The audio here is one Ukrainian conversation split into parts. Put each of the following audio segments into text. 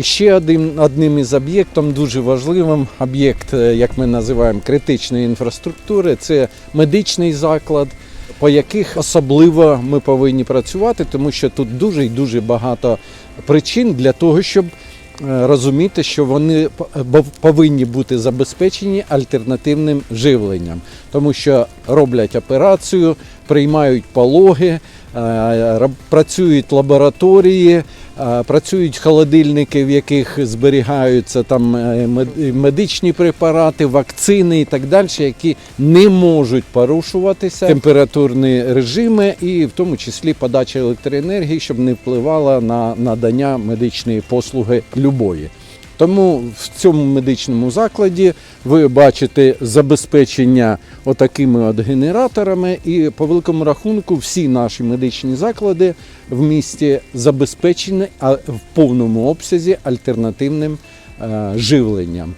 І ще один одним із об'єктом дуже важливим об'єкт, е, як ми називаємо критичної інфраструктури, це медичний заклад. По яких особливо ми повинні працювати, тому що тут дуже і дуже багато причин для того, щоб е, розуміти, що вони повинні бути забезпечені альтернативним живленням, тому що роблять операцію, приймають пологи, е, працюють лабораторії, працюють холодильники, в яких зберігаються там е, медичні препарати, вакцини і так далі, які не можуть порушуватися температурні режими, і в тому числі подача електроенергії, щоб не впливала на надання медичної послуги любої. Тому в цьому медичному закладі ви бачите забезпечення отакими от генераторами, і по великому рахунку всі наші медичні заклади в місті забезпечені в повному обсязі альтернативним е, живленням.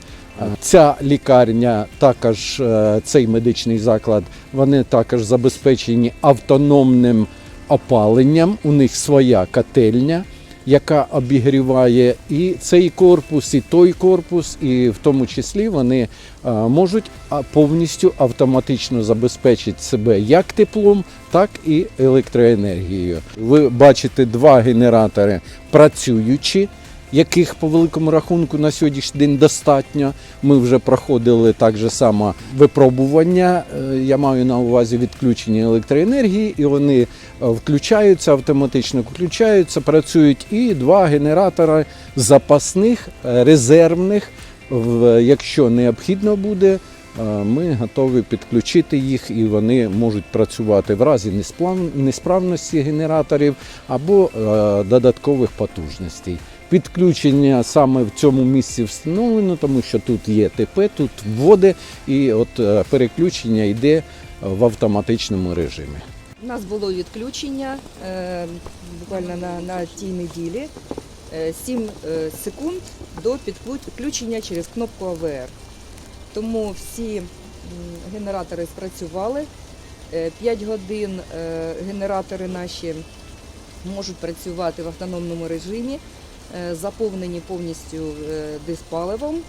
Ця лікарня, також е, цей медичний заклад, вони також забезпечені автономним опаленням. У них своя котельня яка обігріває і цей корпус, і той корпус, і в тому числі вони е, можуть повністю автоматично забезпечити себе як теплом, так і електроенергією. Ви бачите два генератори працюючі. Яких по великому рахунку на сьогоднішній день достатньо. Ми вже проходили так же само випробування. е, Я маю на увазі відключення електроенергії, і вони е, включаються автоматично, включаються, працюють і два генератори запасних, е, резервних. Якщо необхідно буде, ми готові підключити їх, і вони можуть працювати в разі несправності генераторів або додаткових потужностей. Підключення саме в цьому місці встановлено, тому що тут є ТП, тут вводи, і от е, переключення йде в автоматичному режимі. У нас було відключення е, буквально на, на тій неділі. 7 секунд до підключення через кнопку АВР. Тому всі генератори спрацювали. 5 годин е, генератори наші можуть працювати в автономному режимі, е, заповнені повністю е, диспаливом.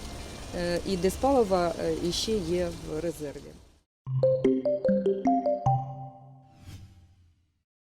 Е, І диспалива ще є в резерві.